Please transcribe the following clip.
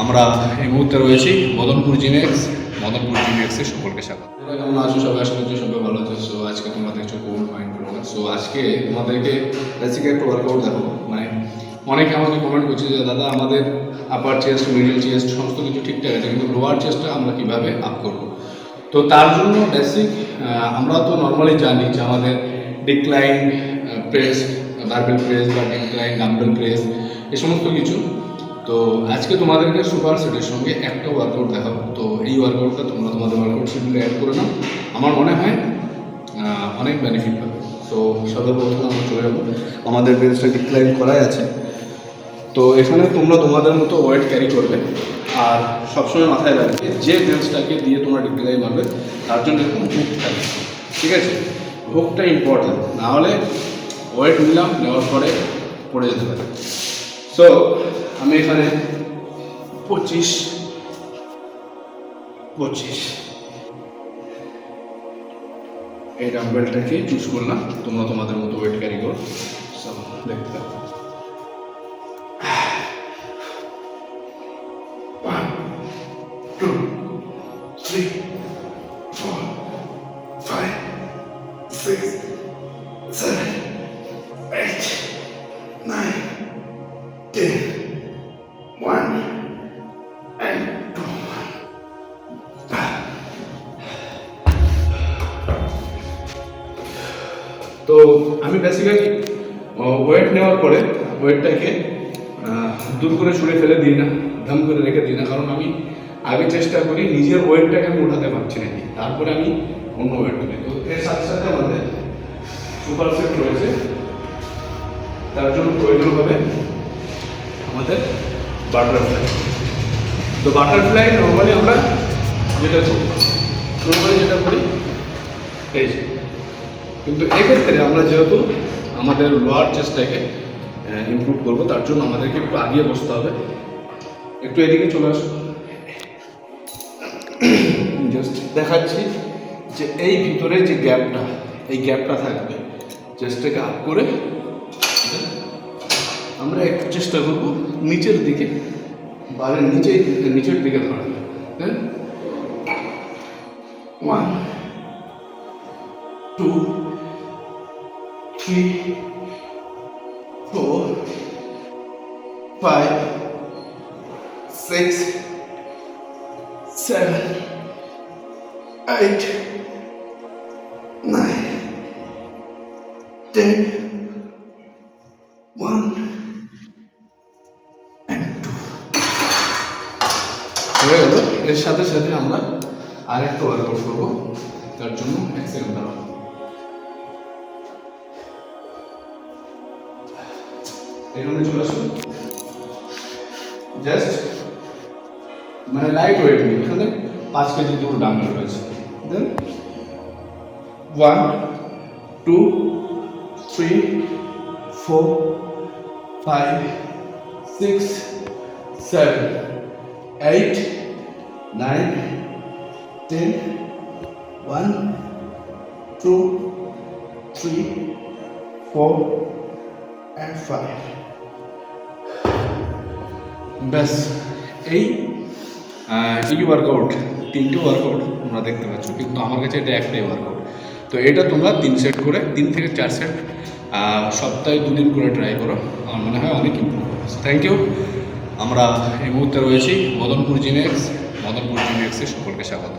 আমরা এই মুহূর্তে রয়েছি মদনপুর জিমেক্স মদনপুর জিমেক্সে সকলকে স্বাগত। কেমন আছো? সবাই আশা করছি সবাই ভালো আছো। সো আজকে তোমরা দেখছ কোল্ড মাইন্ড প্রোগ্রাম সো আজকে তোমাদেরকে বেসিক একটা ওয়ার্কআউট দেখো মানে অনেকে আমাকে কমেন্ট করছে যে, দাদা, আমাদের আপার চেস্ট মিডল চেস্ট সমস্ত কিছু ঠিকঠাক আছে, কিন্তু লোয়ার চেস্টটা আমরা কীভাবে আপ করব? তো তার জন্য বেসিক আমরা তো নর্মালি জানি যে আমাদের ডিক্লাইন প্রেস বারবেল প্রেস বা ডিক্লাইন ডাম্বেল প্রেস এই সমস্ত কিছু। তো আজকে তোমাদেরকে সুপার সেটের সঙ্গে একটা ওয়ার্কআউট দেখাবো। তো এই ওয়ার্কআউটটা তোমরা তোমাদের ওয়ার্কআউট শিডিউলে অ্যাড করে নাও। আমার মনে হয় অনেক বেনিফিট পাবে। তো সর্বপ্রথম আমরা চলে যাব। আমাদের বেঞ্চটা ডিক্লাইন করাই আছে। তো এখানে তোমরা তোমাদের মতো ওয়েট ক্যারি করবে। আর সবসময় মাথায় রাখবে, যে বেঞ্চটাকে দিয়ে তোমরা ডিক্লাইন মারবে, তার জন্য এরকম হুক থাকবে ঠিক আছে? হুকটা ইম্পর্টেন্ট নাহলে ওয়েট নিলাম, নেওয়ার পরে পড়ে যেতে পারে। সো আমি এখানে পঁচিশ পঁচিশ। এই ডাম্বেলটাকে চুজ করলাম। তোমরা তোমাদের মতো ওয়েট ক্যারি করো। দেখতে থাকো। Seven, eight, nine, ten, তো আমি বেসিক্যালি ওয়েট নেওয়ার পরে ওয়েটটাকে দূর করে ছুঁড়ে ফেলে দিই না ধাম করে রেখে দিই না, কারণ আমি আগে চেষ্টা করি নিজের ওয়েটটাকে আমি উঠাতে পারছি নাকি তারপরে আমি অন্য ওয়েট তুলি তো এর সাথে সাথে আমাদের সুপার সেট রয়েছে। তার জন্য প্রয়োজন হবে আমাদের বাটারফ্লাই তো বাটারফ্লাই নর্মালি আমরা যেটা করি নর্মালি যেটা করি, এই কিন্তু এক্ষেত্রে আমরা যেহেতু আমাদের লোয়ার চেস্টটাকে ইমপ্রুভ করব, তার জন্য আমাদেরকে একটু আগিয়ে বসতে হবে। একটু এদিকে চলে আসো জাস্ট দেখাচ্ছি যে এই ভিতরে যে গ্যাপটা এই গ্যাপটা থাকবে চেস্টটাকে আপ করে, আমরা একটু চেষ্টা করব নিচের দিকে বারের নিচে নিচের দিকে ধরা হ্যাঁ? One two three four five six seven eight nine ten one and two হয়ে গেল। এর সাথে সাথে আমরা আরেকটা ওয়ার্কআউট করব। তার জন্য এক সেকেন্ড দাঁড়াবো এখানে চলে আসুন জাস্ট মানে লাইট ওয়েট নিয়ে এখানে পাঁচ কেজি দুটো ডাম্বেল রয়েছে then one two three four five six seven eight nine ten one two three four and five ব্যাস, এই এই ওয়ার্কআউট তিনটে ওয়ার্কআউট তোমরা দেখতে পাচ্ছ, কিন্তু আমার কাছে এটা একটাই ওয়ার্কআউট তো এটা তোমরা তিন সেট করে, তিন থেকে চার সেট সপ্তাহে দুদিন করে ট্রাই করো। আমার মনে হয় অনেক ইম্প্রুভ থ্যাংক ইউ আমরা এই মুহূর্তে রয়েছি, মদনপুর জিমেক্স মদনপুর জিমেক্সে সকলকে স্বাগত।